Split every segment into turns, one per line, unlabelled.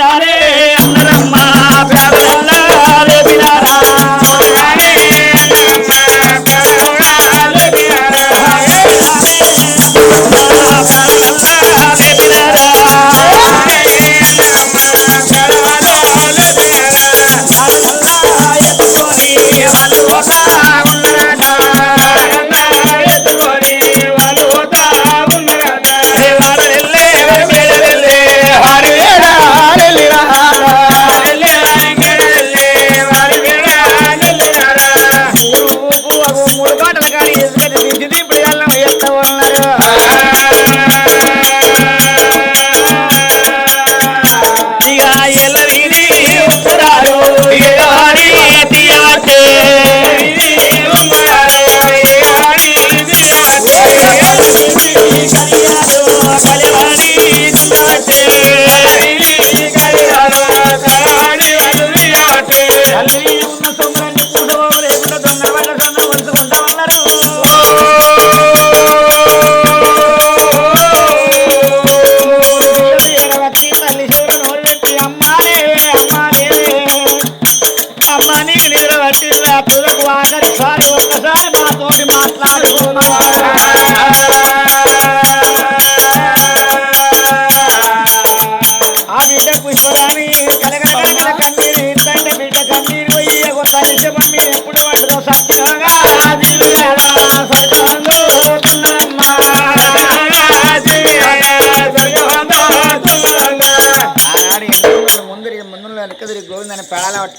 নারে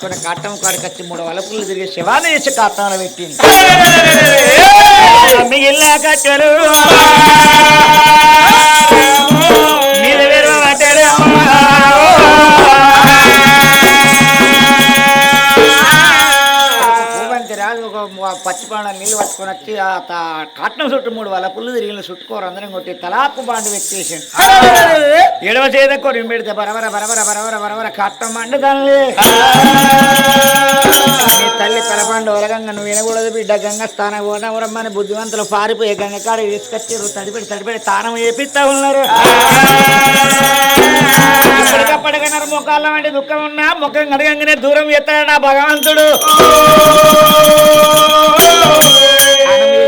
పట్టుకొని కాటం కాడికి వచ్చి మూడు వలపులు తిరిగి శివాన్ని ఇచ్చి కాటంలో పెట్టింది. మిగిలిన కట్టెలు పచ్చి పాండ నీళ్ళు పట్టుకొని వచ్చి ఆ కట్నం కాటం చుట్టూ మూడు వాళ్ళ పుల్లు తిరిగి చుట్టుకోరు అందరం కొట్టి తలాపు బాండు పెట్టేసి. ఎడవ చేత నేను పెడితే బరబర బరబర బరబర బరబర కట్టం మండి తల్లి. నీ తల్లి తలపండు ఒరగంగ నువ్వు వినకూడదు బిడ్డ గంగ స్థానం ఓనవరమ్మని బుద్ధివంతులు పారిపోయి గంగ కాడ తీసుకొచ్చారు తడిపెడి తడిపెడి తానం చేపిస్తా ఉన్నారు. ఇప్పటికప్పటికన్నారు ముఖాల్లో అంటే దుఃఖం ఉన్నా ముఖం కడగంగానే దూరం ఎత్తాడు నా భగవంతుడు? oh, oh, oh.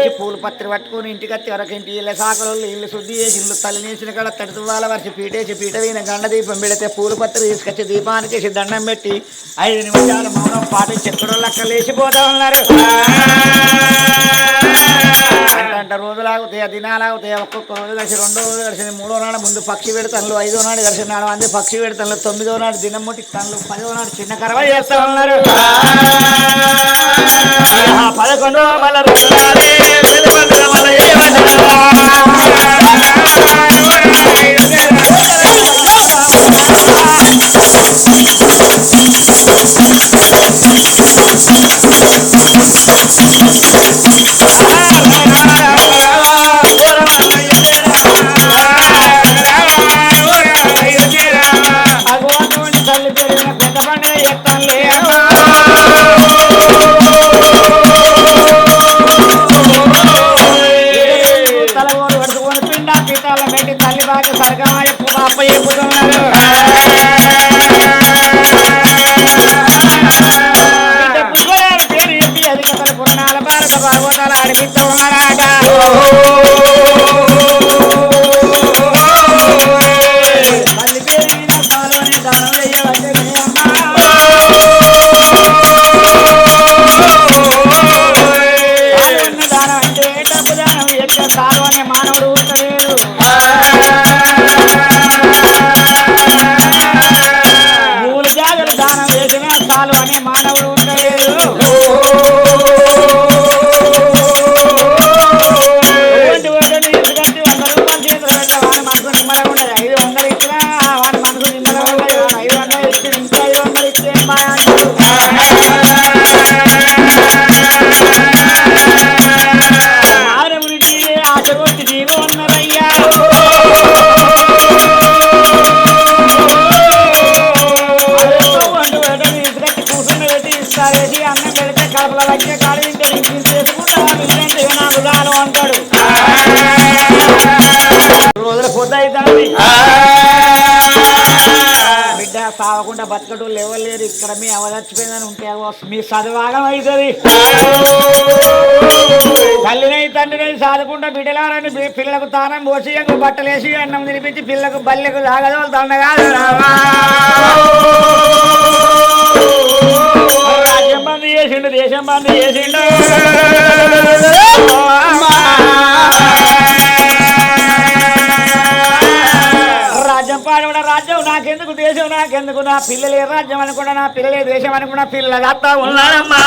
చేసి పూలు పత్రి పట్టుకొని ఇంటికి వచ్చి వరకు ఇంటి ఇళ్ళ సాకలు ఇల్లు శుద్ధి చేసి ఇల్లు తల్లి కాడ తడితు వాళ్ళ పీటేసి పీట వీన గండ దీపం పెడితే పూలు పత్రి తీసుకొచ్చి దీపానికి చేసి దండం పెట్టి ఐదు నిమిషాలు మౌనం పాటి ఎక్కడో లెక్క లేచిపోతా ఉన్నారు. అంట రోజులు ఆగుతాయి దినాలు ఆగుతాయి ఒక్కొక్క రోజు కలిసి రెండో రోజు కలిసి మూడో నాడు ముందు పక్షి పెడతాను ఐదో నాడు కలిసి నాలుగు మంది పక్షి పెడతాను తొమ్మిదో నాడు దినం ముట్టి తనలు పదో నాడు చిన్న కరవ చేస్తా ఉన్నారు. పదకొండో మళ్ళీ రోజులాడే వెలుపల లేకుండా బతకడం లేవలేరు. ఇక్కడ మీ అవదచ్చిపోయిందని ఉంటే మీ చదువాగం అవుతుంది. తల్లినై తండ్రినై సాధకుండా బిడ్డలారని పిల్లకు పిల్లలకు తానం పోసి బట్టలేసి అన్నం తినిపించి పిల్లకు బల్లెకు సాగదు దండగాదు రాజ్యం బంద్ చేసిండు దేశం బంద్ చేసిండు. రాజ్యం రాజ్యం నాకెందుకు దేశం నాకెందుకు? నా పిల్లలే రాజ్యం అనుకున్నా నా పిల్లలే దేశం అనుకున్నా పిల్లలు అత్త ఉన్నారమ్మా.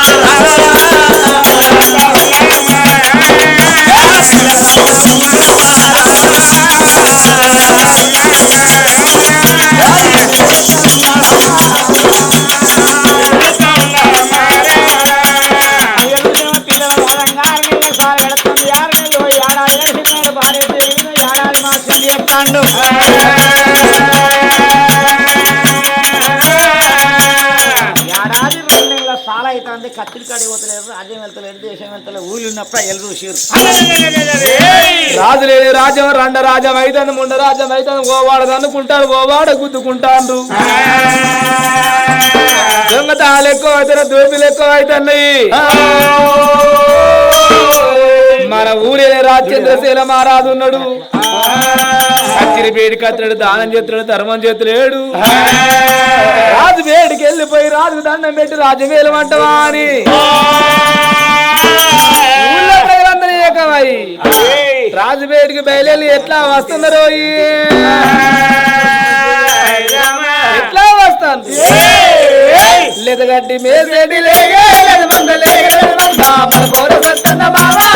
వెళ్తలేరు ఎల్లు చూసారు
రాజు లేని రాజ్యం రండ రాజ్యం అయితుంది ముండ రాజ్యం అయితుంది ఓవాడు అనుకుంటాడు ఓవాడ గుద్దుకుంటాడు దొంగతాలు ఎక్కువ అవుతారు దోపిలు ఎక్కువ అవుతున్నాయి మన ఊరే రాజచంద్రశీల మహారాజు ఉన్నాడు కత్తిరి వేడి అతడు దానం చేస్తున్నాడు ధర్మం చేతులేడు రాజు వేడికి వెళ్ళిపోయి రాజు దండం పెట్టి రాజు వేలమంటవా అని ఊళ్ళో ప్రజలందరూ ఏకమై బయలుదేరి ఎట్లా వస్తున్నారు ఎట్లా వస్తాను లేదగడ్డి మేసేటి లేగే లేదు మంద లేదు మంద మన కోర సత్తన్న
బాబా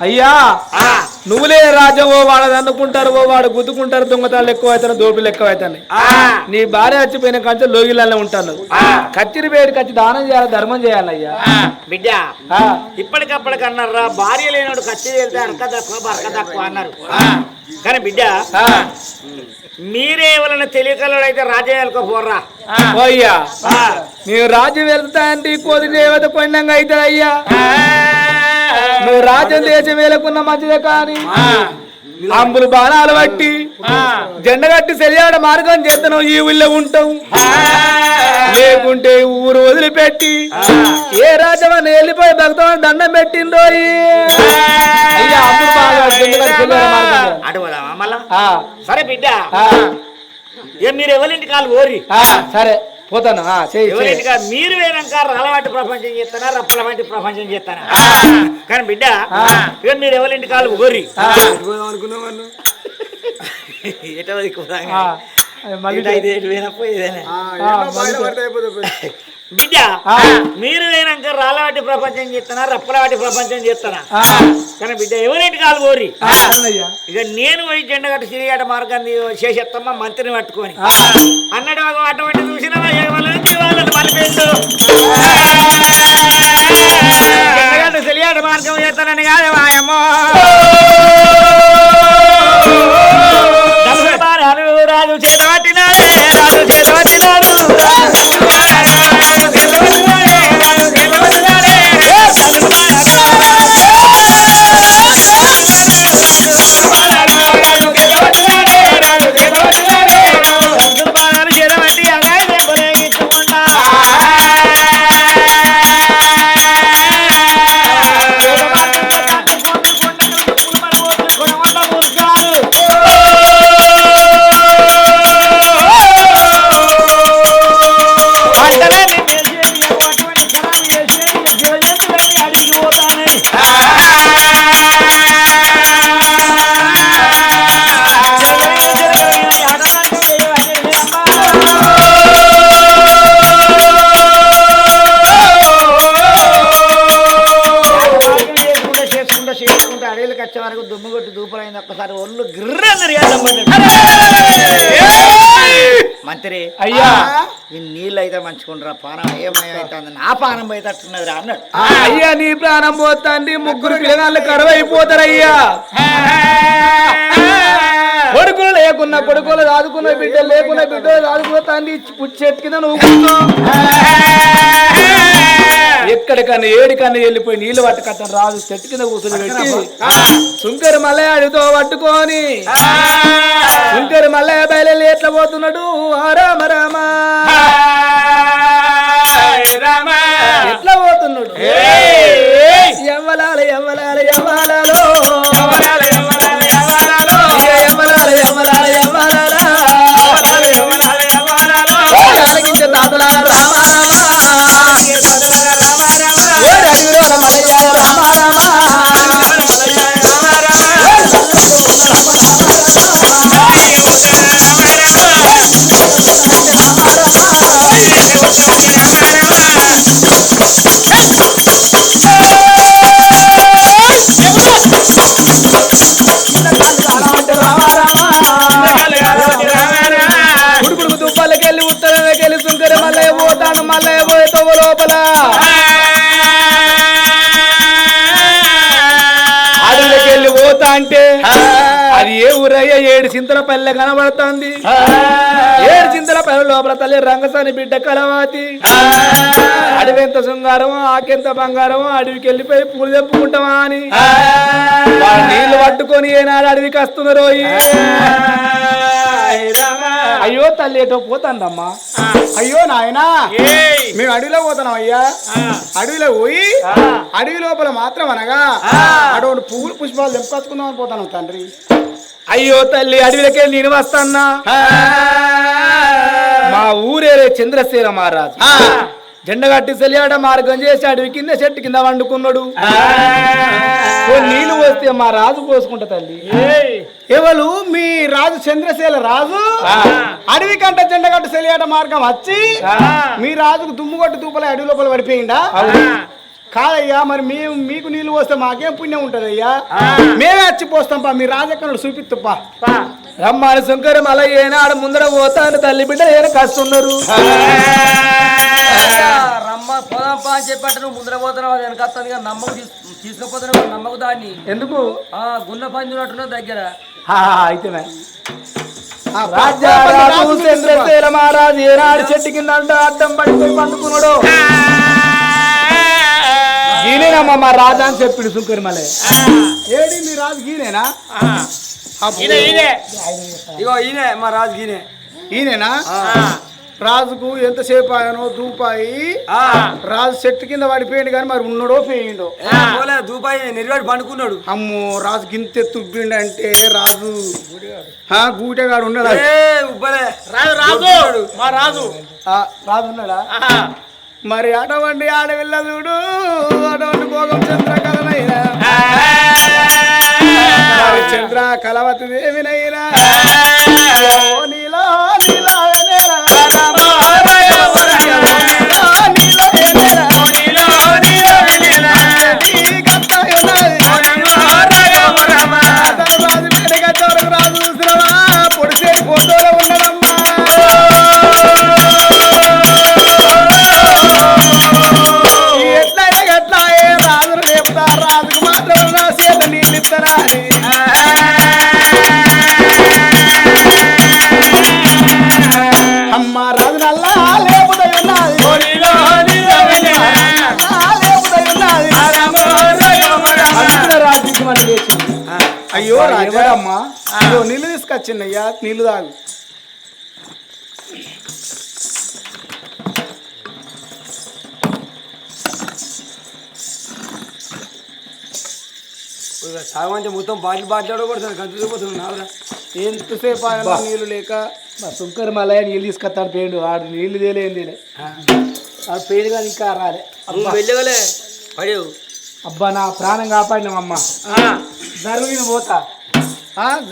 అయ్యా.
ఆ,
నువ్వులే రాజ్యం ఓ వాడు అనుకుంటారు ఓ వాడు గుద్దుకుంటారు దొంగతాలు ఎక్కువ అవుతాను దోపిలు ఎక్కువ అవుతాయి
ఆ,
నీ భార్య చచ్చిపోయిన కంచె లోగిలానే ఉంటాను. కత్తిరి వేడి కత్తి దానం చేయాలి ధర్మం చేయాలి అయ్యా.
బిడ్డ. ఇప్పటికప్పటికన్నారా భార్య లేనోడు కత్తి వెళ్తే బరక తక్కువ అన్నారు. కానీ బిడ్డ మీరే ఎవరైనా తెలియకలు అయితే రాజ్యం వెళ్ళకపోర్రా
ఓ అయ్యా నీవు రాజ్యం వెళ్తా అంటే కోది దేవత కొండంగా అవుతుంది అయ్యా నువ్వు రాజ్యం దేశం వేలకున్న మంచిదే కానీ అంబులు బాణాలు బట్టి జెండ కట్టి సెలియాడ మార్గం చేతను ఈ ఊళ్ళో ఉంటావు. లేకుంటే ఊరు వదిలిపెట్టి ఏ రాజ్యమని వెళ్ళిపోయి భక్తులను దండం పెట్టిందో
సరే బిడ్డ. మీరు ఎవరింటి కాలు ఓరి?
ఆ, సరే. పోతాను.
మీరు వేరక రలవాటి ప్రపంచం చేస్తానా రప్పల వంటి ప్రపంచం చేస్తానా? కానీ బిడ్డ ఇక మీరు ఎవరింటి కాలు ఓరి
ఆ,
ఎటో దిక్కుపోదాం.
ఆ, మళ్ళీ
ఇటు అయితే ఎటు పోయినా పోయేదేనే. బిడ్డ మీరు లేనాక రాళ్ళవాటి ప్రపంచం చేస్తానా రప్పలవాటి ప్రపంచం చేస్తానా కానీ బిడ్డ ఎవరెంటి కాలు
కోరి
ఇక నేను పోయి జెండగట్ట సిరిగట మార్గాన్ని చేసేస్తామా మంత్రిని పట్టుకొని. అన్నట్టు అటువంటి చూసిన జెండగట్ట మార్గం చేస్తానని కాదు వాయమ్మో రాజు చేత రాజు చేత పట్టినారు? మంత్రి
అయ్యా.
ఈ నీళ్ళు అయితే మంచుకుంటారా పానం ఏమైతుంది నా పానం పోయేటట్టున్నది అన్నాడు.
అయ్యా నీ ప్రాణం పోతాండి ముగ్గురు పిల్లగాళ్ళు కరువైపోతారయ్యా. కొడుకులు లేకున్నా కొడుకులు రాదుకున్న బిడ్డ లేకున్న బిడ్డ రాదుకుతాండి చెట్టు కింద నువ్వు. ఎక్కడికన్నా ఏడికన్నా వెళ్ళిపోయి నీళ్ళు పట్టుకట్టని రాదు చెట్టు కింద కూర్చొని పెట్టి సుంకరి మల్లయాడితో పట్టుకొని సుంకరి మల్లయ్య బయలు ఎట్లా పోతున్నాడు? రామ రామ. ఎట్లా పోతున్నాడు? ఎవ్వలాల ఎవ్వలాల ఎవ్వలాలో ఎవ్వలాల ఎవ్వలాల ఎవ్వలాల అంటే అది ఏ ఊరయ్య? ఏడు చింతల పల్లె కనబడుతుంది. పల్లె లోపల తల్లి రంగసాని బిడ్డ కలవాతి. అడవెంత శృంగారమో ఆకెంత బంగారమో అడవికి వెళ్ళిపోయి పూలు తెప్పుకుంటామా అని. నీళ్ళు పట్టుకొని ఏనాడు అడవికి వస్తున్నారు అయ్యో తల్లి ఏటో పోతాందమ్మా. అయ్యో నాయనా మేము అడవిలో పోతున్నాం అయ్యా. అడవిలో పోయి అడవి లోపల మాత్రం అనగా అటువంటి పువ్వులు పుష్పాలు తెంపుకొచ్చుకుందాం అని పోతాను తండ్రి. అయ్యో తల్లి అడవిలోకి నేను వస్తాన్నా? మా ఊరేరే చంద్రశీల మహారాజు. జెండగట్టి సెలియాడ మార్గం చేసి అడవి కింద చెట్టు కింద వండుకున్నాడు. ఓ నీళ్ళు పోస్తే మా రాజు పోసుకుంటా తల్లి. ఎవరు? మీ రాజు చంద్రశీల రాజు? అడవి కంట జెండగట్టు సెలియాట మార్గం వచ్చి మీ రాజుకు దుమ్ము కొట్టి తూపలే అడవి లోపల పడిపోయిందా కాదయ్యా మరి మేము మీకు నీళ్ళు పోస్తే మాకేం పుణ్యం ఉంటదయ్యా? మేమే వచ్చి పోస్తాం పా మీ రాజు ఎక్కడ చూపిస్తుప్పా రమ్మాని శంకరం అలా ఏనాడు ముందర పోతాను తల్లి బిడ్డ ఏన కస్తున్నారు
రమ్మ పోదాంపా అని చెప్పి అంటే నువ్వు ముందర పోతున్నావు అది వెనకత్తాను కానీ నమ్మకు తీసు- తీసుకుపోతున్నావు నమ్మకు దాన్ని.
ఎందుకు?
ఆ గున్న దగ్గర.
ఆ, అయితేనే మహారాజు ఏనాడు చెట్టు కింద అంట అడ్డం పడిపోయి పండుకున్నాడు. గీనేనమ్మా మా రాజా అని చెప్పిండు సుంకరి మలే ఏడి మీ రాజు గీనేనా
ఇగో ఈయనే మా రాజు ఈయనే.
ఈయనేనా? రాజుకు ఎంతసేపు ఆయనో దూపాయి? రాజు చెట్టు కింద పడిపోయిండు కానీ మరి ఉన్నాడో పోయిండో?
దూపాయి నిర్వాడి పండుకున్నాడు.
అమ్మో రాజు గింత తుబ్బిండు అంటే రాజు ఆ, గూటగాడు ఉన్నాడు?
ఏ ఉబ్బలే.
రాజు రాజు. మా రాజు.
ఆ, రాజు ఉన్నాడా? మరి అటువంటి ఆడవిల్ల చూడు అటువంటి భోగం చంద్ర కలనైనా చంద్ర కలవతి దేవినైనా. అందుకనే రాజుకి మనం చేసింది. అయ్యో రాజమ్మా అయ్యో నీళ్ళు తీసుకొచ్చింది అయ్యా నీళ్ళు తాగు.
సాగమంటే మొత్తం బాటిల్ బాటిల్ గంటలు పోతున్నావు నావరా
ఎంతసేపు ఆయన నీళ్ళు లేక? మా సుంకర్ మలయ నీళ్ళు తీసుకొస్తాడు పేడు. ఆడు నీళ్ళు తేలేంది ఆడు పేరు కానీ ఇంకా రాలే.
వెళ్ళగలే? పడేవు.
అబ్బా నా ప్రాణం కాపాడినమ్మా జరుగు నేను పోతా.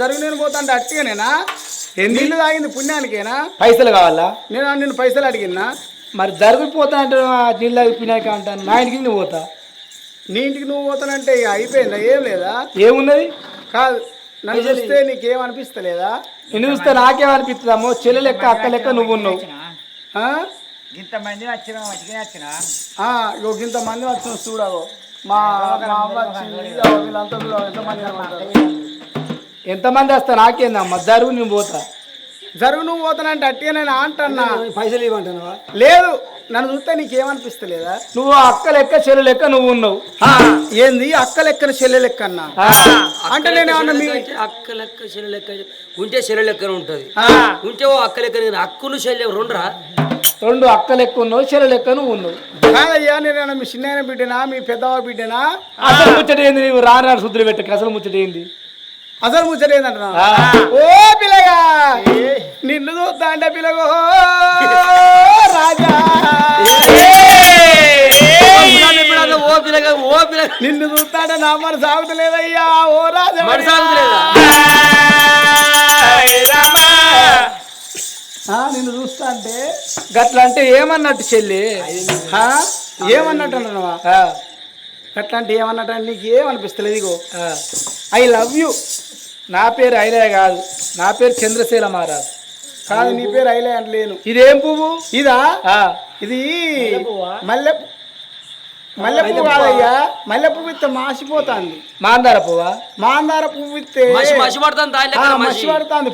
జరుగు నేను పోతా అంటే అట్టిగానేనా? నీళ్ళు తాగింది పుణ్యానికేనా? పైసలు కావాలా? నేను నిన్ను పైసలు అడిగినా? మరి జరిగిపోతా అంటే నీళ్ళు తాగిపోయినాక అంటాను. నా ఇంటికి నువ్వు పోతా. నీ ఇంటికి నువ్వు పోతానంటే ఇక అయిపోయిందా? ఏం లేదా? ఏమున్నది? కాదు నన్ను చూస్తే నీకేమనిపిస్తలేదా
నిన్ను చూస్తే నాకేమనిపిస్తుందమ్మో చెల్లె లెక్క అక్క లెక్క నువ్వు ఉన్నావు.
ఆ?
ఇంతమంది వచ్చిన మంచిగా వచ్చిన?
ఆ, ఇగో ఇంత మంది వచ్చిన చూడగో మా మా వచ్చింది వీళ్ళంతా ఎంతమంది కనబడతారు.
ఎంతమంది వస్తా నాకేందమ్మా? జరువు నేను పోతా.
జరుగు నువ్వు పోతానంటే అట్టిగా నేను అంటన్నా.
పైసలు ఇవ్వంటున్నావా
లేదు నన్ను చూస్తే నీకేమనిపిస్తలేదా?
నువ్వు అక్క లెక్క చెల్లె లెక్క నువ్వు ఉన్నావు.
ఆ, ఏంది? అక్క లెక్కన చెల్లె లెక్క అన్నా? అంటే నేను
అక్క లెక్క చెల్లె లెక్క ఉంటే చెల్లె లెక్కన ఉంటది.
ఆ,
ఉంటే ఓ అక్క లెక్క అక్కును చెల్లె రెండురా.
రెండు అక్క లెక్క ఉన్నావు చెల్లె లెక్క నువ్వు ఉన్నావు.
కాదయ్యా నేను మీ చిన్న బిడ్డనా మీ పెద్దవ బిడ్డనా?
అసలు ముచ్చట ఏంది నీవు? రానాడు శుద్ధులు పెట్టక అసలు ముచ్చట ఏంది?
అసలు
ఆ.
ఓ పిల్లగా నిన్ను చూస్తా అంటే పిల్లగో రాజా.
ఓ పిల్లగా ఓ పిల్లగా
నిన్ను చూస్తా అంటే నా మన సాగుతలేదయ్యా ఓ రాజా.
మరి సాగుతలేదా
ఆ, నిన్ను చూస్తా అంటే
గట్ల అంటే ఏమన్నట్టు చెల్లి?
ఏమన్నట్టు అంటున్నావా
ఆ,
అట్లా అంటే ఏమన్నట్టు నీకు ఏమనిపిస్తలేదు ఇగో. ఐ లవ్ యూ
నా పేరు ఐలే కాదు. నా పేరు చంద్రశీల మహారాజ్.
కాదు నీ పేరు ఐలే అంటలేను
ఇదేం పువ్వు?
ఇదా?
ఆ,
ఇది మల్లె మల్లె పువ్వు కాదయ్యా. మల్లె పువ్వు ఇస్తే మాసిపోతాంది.
మాందార పువ్వా?
మాందార పువ్వు ఇస్తే
మసి మసి పడుతుంది
మసి.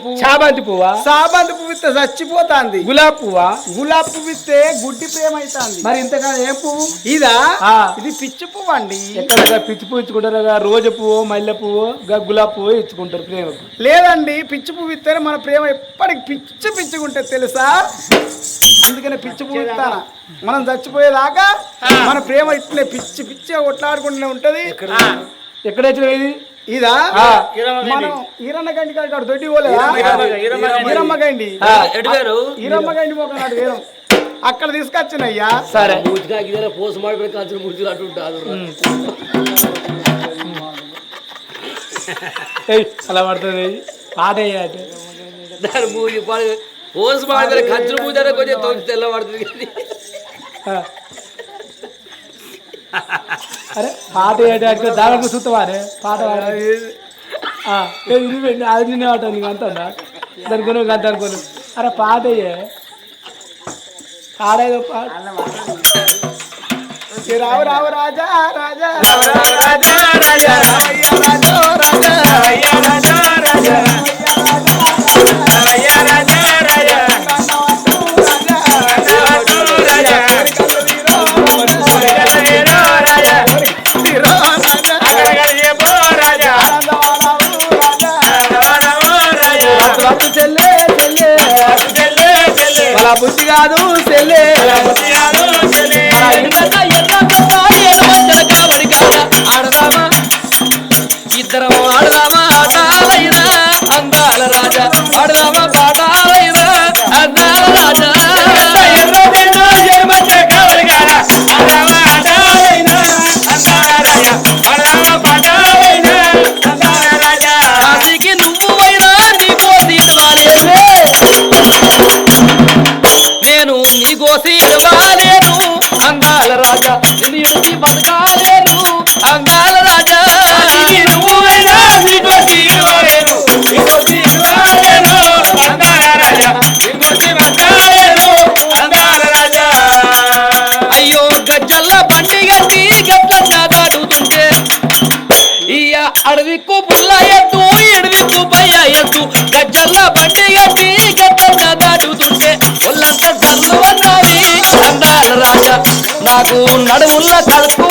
పువ్వు.
చాబంతి పువ్వా?
సాబంతి పువ్వు ఇస్తే చచ్చిపోతాంది.
గులాబ్ పువ్వా?
గులాబీ పువ్వు ఇస్తే గుడ్డి ప్రేమ అవుతుంది
మరి ఇంతకాలం ఏం పువ్వు?
ఇదా. ఇది పిచ్చి పువ్వు అండి
ఎక్కడ పిచ్చి పువ్వు ఇచ్చుకుంటారు? కదా రోజు పువ్వు మల్లె పువ్వు గా గులాబ్ పువ్వు ఇచ్చుకుంటారు ప్రేమకు
లేదండి పిచ్చి పువ్వు ఇస్తేనే మన ప్రేమ ఎప్పటికి పిచ్చి పిచ్చిగుంటే తెలుసా? అందుకనే పిచ్చి పువ్వు ఇస్తానా మనం చచ్చిపోయేదాకా మన ప్రేమ ఇట్లే పిచ్చి పిచ్చిగా కొట్లాడుకుంటూనే ఉంటది.
ఎక్కడ? వచ్చిన ఇది.
మనం ఈరన్న గండి కాడ దొడ్డి పోలేదా? ఈరమ్మ గండి.
ఆ,
ఎటు పేరు
ఈరమ్మ గండి ఒక నాడు వేరం అక్కడ తీసుకొచ్చినయ్యా
సరే.
మూతిగా గిదల పోసు మాడిపోయి కాల్చిన
ఏయ్, అలా పడుతుంది. పాట
దాని మూతి పాడు పోసు మాడిపోయి కంచులు మూతి అంటే కొంచెం తొంగి తెల్ల పడుతుంది కానీ
ఆ. అరే పాట వేయడానికి దానికి చూస్తావానే పాట పాడాలి. ఆ, ఏ, ఇది పెట్టు, అది నిన్నే ఆట నీకు అంత దాని కొని అంత అనుకోను అరే పాట వేయే ఆడేదో పాట
ఏ రావు రావు రాజా రాజా
రాజా రాజా
రామయ్య రాజో రాజా
రాజా రాజా రాజా
నాకు నడుముల్ల కడుపు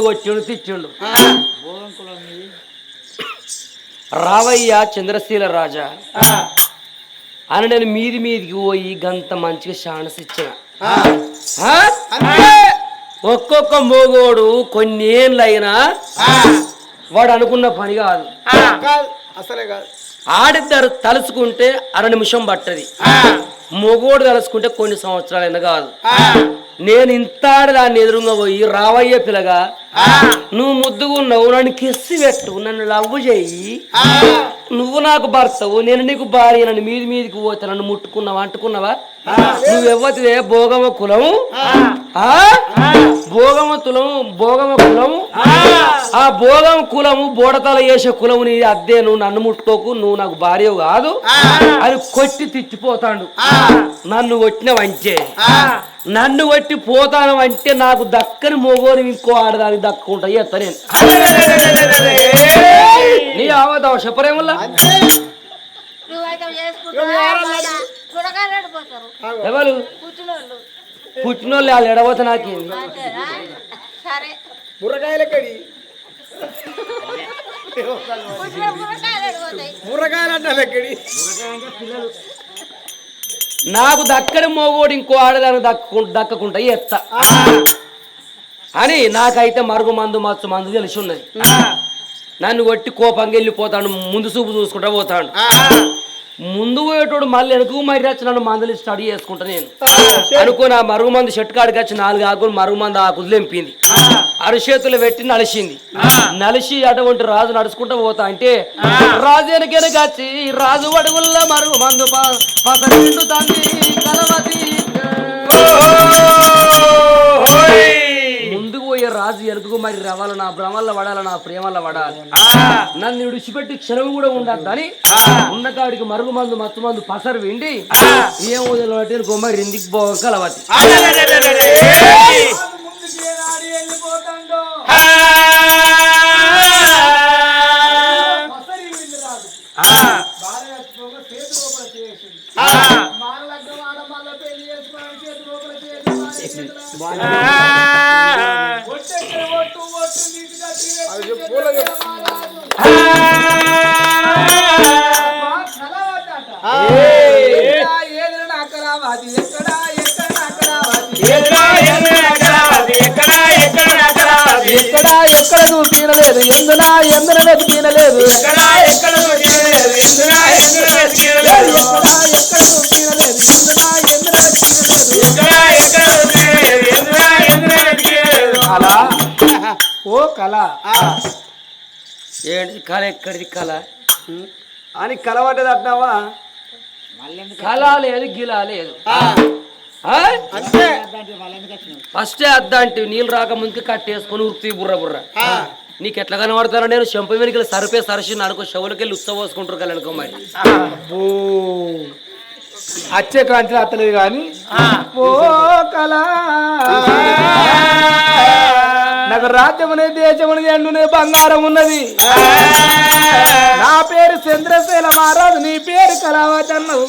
నన్ను కొట్టిండు తిట్టిండు. రావయ్య చంద్రశీల రాజా. అని నేను మీది మీదికి పోయి గంత మంచిగా ఛాన్స్ ఇచ్చిన? ఒక్కొక్క మోగోడు కొన్ని ఏళ్ళైనా వాడు అనుకున్న పని కాదు.
కాదు అసలే కాదు.
ఆడిద్దరు తలుచుకుంటే అర నిమిషం పట్టది. మొగోడు తలుచుకుంటే కొన్ని సంవత్సరాలైనా కాదు. నేను ఇంత దాన్ని ఎదురుగా పోయి రావయ్య పిల్లగా నువ్వు ముద్దుగున్నావు నన్ను కిస్సి పెట్టు నన్ను లవ్ చెయ్యి నువ్వు నాకు భర్తవు నేను నీకు భార్య నన్ను మీది మీదికి పోతే నన్ను ముట్టుకున్నావా అంటుకున్నావా? నువ్వెవ్వతివే భోగమ కులము? భోగమ తులము భోగమ కులము? ఆ. భోగం కులము బోడతల వేసే కులము నీ అద్దే నువ్వు నన్ను ముట్టుకోకు నువ్వు నాకు భార్య కాదు. అని కొట్టి తిట్టిపోతాడు. నన్ను కొట్టినవంటే. నన్ను కొట్టి పోతాను అంటే నాకు దక్కని మోగోని ఇంకో ఆడదానికి దక్కుంటా. ఎత్త నేను. నీ ఆవదావు చెప్పరేమల్లా ఎవరు
కూర్చున్నోళ్ళు
పుట్టినోళ్ళు. వాళ్ళు ఎడబోతే నాకేంది
బుర్రకాయలెక్కడి
బుర్రకాయలు
అంటే ఎక్కడి?
నాకు దక్కని మోగోడు ఇంకో ఆడదానికి దక్కు దక్కకుండా ఎత్త. అని నాకైతే మరుగు మందు మచ్చు మందు తెలిసి ఉన్నది. నన్ను కొట్టి కోపంగా వెళ్ళిపోతాడు ముందు చూపు చూసుకుంటా పోతాడు. ముందు పోయేటోడు మళ్ళీ వెనుక మరి వచ్చి నన్ను మందులు స్టడీ చేసుకుంటా నేను. అనుకుని ఆ మరుగు మందు షెట్ కాడికి వచ్చి నాలుగు ఆకులు మరుగు మందు ఆకులు తెంపింది. అరిచేతులు పెట్టి నలిసింది. నలిసి అటువంటి రాజు నడుచుకుంటూ పోతా అంటే రాజు వెనకెనక వచ్చి రాజు అడుగుల్లో మరుగు మందు ప- పసరిండు తండ్రి కలవతి. ముందుకు పోయే రాజు ఎనుకకు మరి రవాల నా భ్రమల్ల పడాల నా ప్రేమల్ల పడాలి? నన్ను విడిచిపెట్టి క్షణం కూడా ఉండద్దని ఉన్న కాడికి మరుగు మందు మత్తు మందు పసరు విండి ఏం వదిలి గొమ్మ రిందికి పోవ
ఎక్కడ ఎక్కడ? నువ్వు తినలేదు? ఎందునా? ఎందున ఎక్కడ? ఎక్కడ తినలేదు? ఎందునా? ఎందున నాకు తినలేదు? కళ. ఓ కళ.
ఏంటి? కళ ఎక్కడిది? కళ?
అని కలవట్టది అంటున్నావా?
కళ లేదు గిలా లేదు. ఫస్టే అద్ద అంటే నీళ్ళు రాక ముందుకు కట్టేసుకొని ఉరుకుతీ బుర్ర బుర్ర. నీకు ఎట్లా కనబడతానో నేను చెంప వెనుకలు సరిపే సరసి నడుకో షవులకెళ్ళి ఉత్సవ పోసుకుంటారు మరి
ఓ అచ్చే క్రాంతి అత్తలేదు కానీ నాకు రాజ్యమునే దేశమునే ఎండునే బంగారం ఉన్నది. నా పేరు చంద్రశైల మహారాజు నీ పేరు కళావతన్నవు